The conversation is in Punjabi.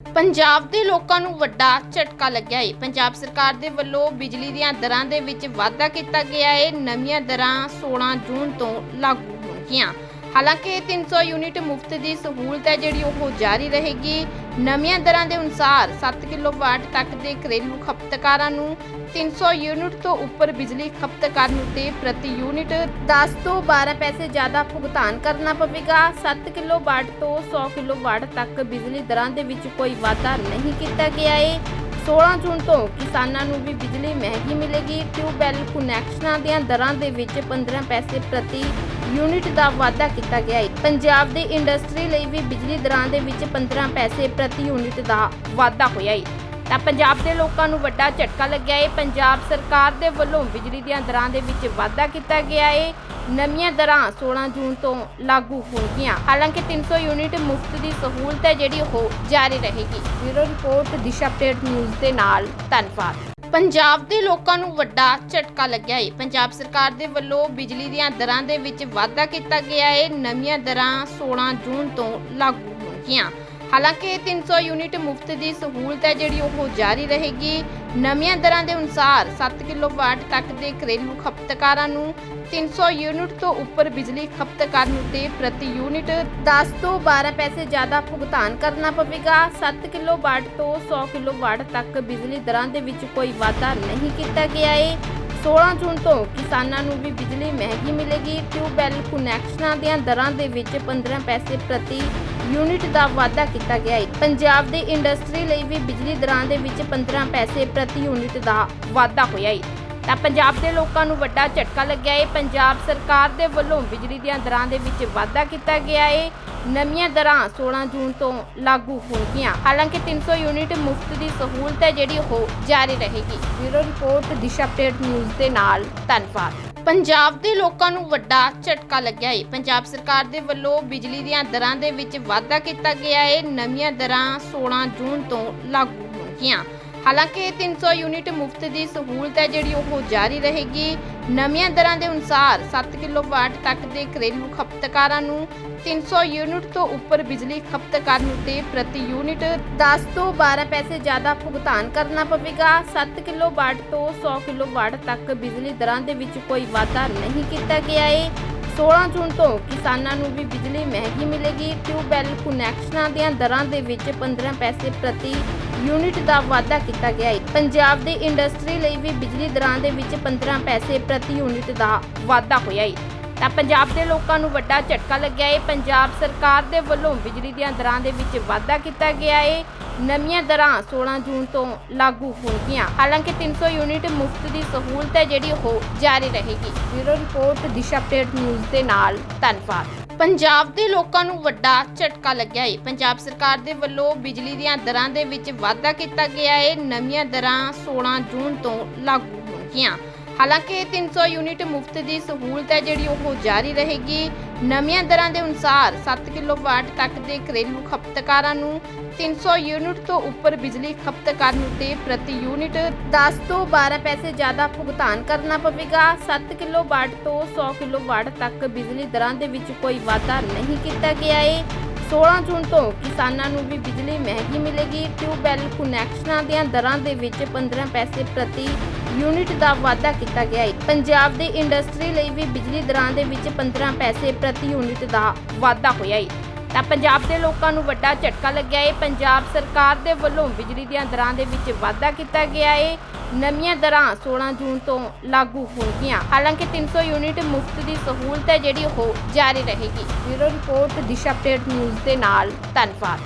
ਪੰਜਾਬ ਦੇ ਲੋਕਾਂ ਨੂੰ ਵੱਡਾ ਝਟਕਾ ਲੱਗਿਆ ਹੈ ਪੰਜਾਬ ਸਰਕਾਰ ਦੇ ਵੱਲੋਂ ਬਿਜਲੀ ਦੀਆਂ ਦਰਾਂ ਦੇ ਵਿੱਚ ਵਾਧਾ ਕੀਤਾ ਗਿਆ ਹੈ ਨਵੀਆਂ ਦਰਾਂ 16 ਜੂਨ ਤੋਂ ਲਾਗੂ ਹੋਣਗੀਆਂ। ਹਾਲਾਂਕਿ 300 ਯੂਨਿਟ ਮੁਫਤ ਦੀ ਸਹੂਲਤ ਹੈ ਜਿਹੜੀ ਉਹ ਜਾਰੀ ਰਹੇਗੀ। ਨਵੀਆਂ ਦਰਾਂ ਦੇ ਅਨੁਸਾਰ 7 ਕਿਲੋਵਾਟ ਤੱਕ ਦੇ ਘਰੇਲੂ ਖਪਤਕਾਰਾਂ ਨੂੰ 300 ਯੂਨਿਟ ਤੋਂ ਉੱਪਰ ਬਿਜਲੀ ਖਪਤ ਕਰਨ ਉਤੇ ਪ੍ਰਤੀ ਯੂਨਿਟ 10 ਤੋਂ 12 ਪੈਸੇ ਜ਼ਿਆਦਾ ਭੁਗਤਾਨ ਕਰਨਾ ਪਵੇਗਾ। 7 ਕਿਲੋਵਾਟ ਤੋਂ 100 ਕਿਲੋਵਾਟ ਤੱਕ ਬਿਜਲੀ ਦਰਾਂ ਦੇ ਵਿੱਚ ਕੋਈ ਵਾਧਾ ਨਹੀਂ ਕੀਤਾ ਗਿਆ ਹੈ 16 ਜੂਨ ਤੋਂ ਕਿਸਾਨਾਂ ਨੂੰ ਵੀ ਬਿਜਲੀ ਮਹਿੰਗੀ ਮਿਲੇਗੀ। ਟਿਊਬਵੈੱਲ ਕੁਨੈਕਸ਼ਨਾਂ ਦੀਆਂ ਦਰਾਂ ਦੇ ਵਿੱਚ 15 ਪੈਸੇ ਪ੍ਰਤੀ ਯੂਨਿਟ ਦਾ ਵਾਧਾ ਕੀਤਾ ਗਿਆ ਹੈ। ਪੰਜਾਬ ਦੇ ਇੰਡਸਟਰੀ ਲਈ ਵੀ ਬਿਜਲੀ ਦਰਾਂ ਦੇ ਵਿੱਚ 15 ਪੈਸੇ ਪ੍ਰਤੀ ਯੂਨਿਟ ਦਾ ਵਾਧਾ ਹੋਇਆ ਹੈ। ਤਾਂ ਪੰਜਾਬ ਦੇ ਲੋਕਾਂ ਨੂੰ ਵੱਡਾ ਝਟਕਾ ਲੱਗਿਆ ਹੈ। ਪੰਜਾਬ ਸਰਕਾਰ ਦੇ ਵੱਲੋਂ ਬਿਜਲੀ ਦੀਆਂ ਦਰਾਂ ਦੇ ਵਿੱਚ ਵਾਧਾ ਕੀਤਾ ਗਿਆ ਹੈ। ਨਵੀਆਂ ਦਰਾਂ 16 ਜੂਨ ਤੋਂ ਲਾਗੂ ਹੋਣਗੀਆਂ ਹਾਲਾਂਕਿ 300 ਯੂਨਿਟ ਮੁਫਤ ਦੀ ਸਹੂਲਤ ਹੈ ਜਿਹੜੀ ਉਹ ਜਾਰੀ ਰਹੇਗੀ। Bureau report, Disha update news ਦੇ ਨਾਲ ਧੰਨਵਾਦ। ਪੰਜਾਬ ਦੇ ਲੋਕਾਂ ਨੂੰ ਵੱਡਾ ਝਟਕਾ ਲੱਗਿਆ ਹੈ ਪੰਜਾਬ ਸਰਕਾਰ ਦੇ ਵੱਲੋਂ ਬਿਜਲੀ ਦੀਆਂ ਦਰਾਂ ਦੇ ਵਿੱਚ ਵਾਧਾ ਕੀਤਾ ਗਿਆ ਹੈ ਨਵੀਆਂ ਦਰਾਂ 16 ਜੂਨ ਤੋਂ ਲਾਗੂ ਹੋਣਗੀਆਂ ਹਾਲਾਂਕਿ 300 ਯੂਨਿਟ ਮੁਫਤ ਦੀ ਸਹੂਲਤ ਹੈ ਜਿਹੜੀ ਉਹ ਜਾਰੀ ਰਹੇਗੀ। ਨਵੀਆਂ ਦਰਾਂ ਦੇ ਅਨੁਸਾਰ 7 ਕਿਲੋਵਾਟ ਤੱਕ ਦੇ ਘਰੇਲੂ ਖਪਤਕਾਰਾਂ ਨੂੰ 300 ਯੂਨਿਟ ਤੋਂ ਉੱਪਰ ਬਿਜਲੀ ਖਪਤਕਾਰ ਕਰਨ ਉਤੇ ਪ੍ਰਤੀ ਯੂਨਿਟ 10 ਤੋਂ 12 ਪੈਸੇ ਜ਼ਿਆਦਾ ਭੁਗਤਾਨ ਕਰਨਾ ਪਵੇਗਾ। 7 ਕਿਲੋਵਾਟ ਤੋਂ 100 ਕਿਲੋਵਾਟ ਤੱਕ ਬਿਜਲੀ ਦਰਾਂ ਦੇ ਵਿੱਚ ਕੋਈ ਵਾਧਾ ਨਹੀਂ ਕੀਤਾ ਗਿਆ ਹੈ 16 ਜੂਨ ਤੋਂ ਕਿਸਾਨਾਂ ਨੂੰ ਵੀ ਬਿਜਲੀ ਮਹਿੰਗੀ ਮਿਲੇਗੀ। ਟਿਊਬਵੈੱਲ ਕੁਨੈਕਸ਼ਨਾਂ ਦੀਆਂ ਦਰਾਂ ਦੇ ਵਿੱਚ 15 ਪੈਸੇ ਪ੍ਰਤੀ ਯੂਨਿਟ ਦਾ ਵਾਧਾ ਕੀਤਾ ਗਿਆ ਹੈ। ਪੰਜਾਬ ਦੇ ਇੰਡਸਟਰੀ ਲਈ ਵੀ ਬਿਜਲੀ ਦਰਾਂ ਦੇ ਵਿੱਚ 15 ਪੈਸੇ ਪ੍ਰਤੀ ਯੂਨਿਟ ਦਾ ਵਾਧਾ ਹੋਇਆ ਹੈ। ਤਾਂ ਪੰਜਾਬ ਦੇ ਲੋਕਾਂ ਨੂੰ ਵੱਡਾ ਝਟਕਾ ਲੱਗਿਆ ਹੈ। ਪੰਜਾਬ ਸਰਕਾਰ ਦੇ ਵੱਲੋਂ ਬਿਜਲੀ ਦੀਆਂ ਦਰਾਂ ਦੇ ਵਿੱਚ ਵਾਧਾ ਕੀਤਾ ਗਿਆ ਹੈ। ਨਵੀਆਂ ਦਰਾਂ 16 ਜੂਨ ਤੋਂ ਲਾਗੂ ਹੋਣਗੀਆਂ। ਹਾਲਾਂਕਿ 300 ਯੂਨਿਟ ਮੁਫਤ ਦੀ ਸਹੂਲਤ ਹੈ ਜਿਹੜੀ ਉਹ ਜਾਰੀ ਰਹੇਗੀ। Bureau report, Disha update news ਦੇ ਨਾਲ ਧੰਨਵਾਦ। ਪੰਜਾਬ ਦੇ ਲੋਕਾਂ ਨੂੰ ਵੱਡਾ ਝਟਕਾ ਲੱਗਿਆ ਹੈ ਪੰਜਾਬ ਸਰਕਾਰ ਦੇ ਵੱਲੋਂ ਬਿਜਲੀ ਦੀਆਂ ਦਰਾਂ ਦੇ ਵਿੱਚ ਵਾਧਾ ਕੀਤਾ ਗਿਆ ਹੈ ਨਵੀਆਂ ਦਰਾਂ 16 ਜੂਨ ਤੋਂ ਲਾਗੂ ਹੋਣਗੀਆਂ। ਹਾਲਾਂਕਿ 300 ਯੂਨਿਟ ਮੁਫਤ ਦੀ ਸਹੂਲਤ ਹੈ ਜਿਹੜੀ ਉਹ ਜਾਰੀ ਰਹੇਗੀ। ਨਵੀਆਂ ਦਰਾਂ ਦੇ ਅਨੁਸਾਰ 7 ਕਿਲੋਵਾਟ ਤੱਕ ਦੇ ਘਰੇਲੂ ਖਪਤਕਾਰਾਂ ਨੂੰ 300 ਯੂਨਿਟ ਤੋਂ ਉੱਪਰ ਬਿਜਲੀ ਖਪਤਕਾਰ ਕਰਨ ਉਤੇ ਪ੍ਰਤੀ ਯੂਨਿਟ 10 ਤੋਂ 12 ਪੈਸੇ ਜ਼ਿਆਦਾ ਭੁਗਤਾਨ ਕਰਨਾ ਪਵੇਗਾ। 7 ਕਿਲੋਵਾਟ ਤੋਂ 100 ਕਿਲੋਵਾਟ ਤੱਕ ਬਿਜਲੀ ਦਰਾਂ ਦੇ ਵਿੱਚ ਕੋਈ ਵਾਧਾ ਨਹੀਂ ਕੀਤਾ ਗਿਆ ਹੈ 16 ਜੂਨ ਤੋਂ ਕਿਸਾਨਾਂ ਨੂੰ ਵੀ ਬਿਜਲੀ ਮਹਿੰਗੀ ਮਿਲੇਗੀ। ਟਿਊਬਵੈੱਲ ਕੁਨੈਕਸ਼ਨਾਂ ਦੀਆਂ ਦਰਾਂ ਦੇ ਵਿੱਚ 15 ਪੈਸੇ ਪ੍ਰਤੀ ਯੂਨਿਟ ਦਾ ਵਾਧਾ ਕੀਤਾ ਗਿਆ ਹੈ। ਪੰਜਾਬ ਦੇ ਇੰਡਸਟਰੀ ਲਈ ਵੀ ਬਿਜਲੀ ਦਰਾਂ ਦੇ ਵਿੱਚ 15 ਪੈਸੇ ਪ੍ਰਤੀ ਯੂਨਿਟ ਦਾ ਵਾਧਾ ਹੋਇਆ ਹੈ। ਤਾਂ ਪੰਜਾਬ ਦੇ ਲੋਕਾਂ ਨੂੰ ਵੱਡਾ ਝਟਕਾ ਲੱਗਿਆ ਹੈ। ਪੰਜਾਬ ਸਰਕਾਰ ਦੇ ਵੱਲੋਂ ਬਿਜਲੀ ਦੀਆਂ ਦਰਾਂ ਦੇ ਵਿੱਚ ਵਾਧਾ ਕੀਤਾ ਗਿਆ ਹੈ। ਨਵੀਆਂ ਦਰਾਂ 16 ਜੂਨ ਤੋਂ ਲਾਗੂ ਹੋਣਗੀਆਂ ਹਾਲਾਂਕਿ 300 ਯੂਨਿਟ ਮੁਫਤ ਦੀ ਸਹੂਲਤ ਹੈ ਜਿਹੜੀ ਉਹ ਜਾਰੀ ਰਹੇਗੀ। Bureau report, Disha update news ਦੇ ਨਾਲ ਧੰਨਵਾਦ। ਪੰਜਾਬ ਦੇ ਲੋਕਾਂ ਨੂੰ ਵੱਡਾ ਝਟਕਾ ਲੱਗਿਆ ਹੈ ਪੰਜਾਬ ਸਰਕਾਰ ਦੇ ਵੱਲੋਂ ਬਿਜਲੀ ਦੀਆਂ ਦਰਾਂ ਦੇ ਵਿੱਚ ਵਾਧਾ ਕੀਤਾ ਗਿਆ ਹੈ ਨਵੀਆਂ ਦਰਾਂ 16 ਜੂਨ ਤੋਂ ਲਾਗੂ ਹੋਣਗੀਆਂ। ਹਾਲਾਂਕਿ 300 ਯੂਨਿਟ ਮੁਫਤ ਦੀ ਸਹੂਲਤ ਹੈ ਜਿਹੜੀ ਉਹ ਜਾਰੀ ਰਹੇਗੀ। ਨਵੀਆਂ ਦਰਾਂ ਦੇ ਅਨੁਸਾਰ 7 ਕਿਲੋਵਾਟ ਤੱਕ ਦੇ ਘਰੇਲੂ ਖਪਤਕਾਰਾਂ ਨੂੰ 300 ਯੂਨਿਟ ਤੋਂ ਉੱਪਰ ਬਿਜਲੀ ਖਪਤ ਕਰਨ ਉਤੇ ਪ੍ਰਤੀ ਯੂਨਿਟ 10 ਤੋਂ 12 ਪੈਸੇ ਜ਼ਿਆਦਾ ਭੁਗਤਾਨ ਕਰਨਾ ਪਵੇਗਾ। 7 ਕਿਲੋਵਾਟ ਤੋਂ 100 ਕਿਲੋਵਾਟ ਤੱਕ ਬਿਜਲੀ ਦਰਾਂ ਦੇ ਵਿੱਚ ਕੋਈ ਵਾਧਾ ਨਹੀਂ ਕੀਤਾ ਗਿਆ ਹੈ 16 ਜੂਨ ਤੋਂ ਕਿਸਾਨਾਂ ਨੂੰ ਵੀ ਬਿਜਲੀ ਮਹਿੰਗੀ ਮਿਲੇਗੀ। ਟਿਊਬਵੈੱਲ ਕੁਨੈਕਸ਼ਨਾਂ ਦੀਆਂ ਦਰਾਂ ਦੇ ਵਿੱਚ 15 ਪੈਸੇ ਪ੍ਰਤੀ ਯੂਨਿਟ ਦਾ ਵਾਧਾ ਕੀਤਾ ਗਿਆ ਹੈ। ਪੰਜਾਬ ਦੇ ਇੰਡਸਟਰੀ ਲਈ ਵੀ ਬਿਜਲੀ ਦਰਾਂ ਦੇ ਵਿੱਚ 15 ਪੈਸੇ ਪ੍ਰਤੀ ਯੂਨਿਟ ਦਾ ਵਾਧਾ ਹੋਇਆ ਹੈ। ਤਾਂ ਪੰਜਾਬ ਦੇ ਲੋਕਾਂ ਨੂੰ ਵੱਡਾ ਝਟਕਾ ਲੱਗਿਆ ਹੈ। ਪੰਜਾਬ ਸਰਕਾਰ ਦੇ ਵੱਲੋਂ ਬਿਜਲੀ ਦੀਆਂ ਦਰਾਂ ਦੇ ਵਿੱਚ ਵਾਧਾ ਕੀਤਾ ਗਿਆ ਹੈ। ਨਵੀਆਂ ਦਰਾਂ 16 ਜੂਨ ਤੋਂ ਲਾਗੂ ਹੋਣਗੀਆਂ। ਹਾਲਾਂਕਿ 300 ਯੂਨਿਟ ਮੁਫਤ ਦੀ ਸਹੂਲਤ ਹੈ ਜਿਹੜੀ ਉਹ ਜਾਰੀ ਰਹੇਗੀ। ਬਿਊਰੋ ਰਿਪੋਰਟ, ਦਿਸ਼ਾ ਪੇਟ ਨਿਊਜ਼ ਦੇ ਨਾਲ ਧੰਨਵਾਦ।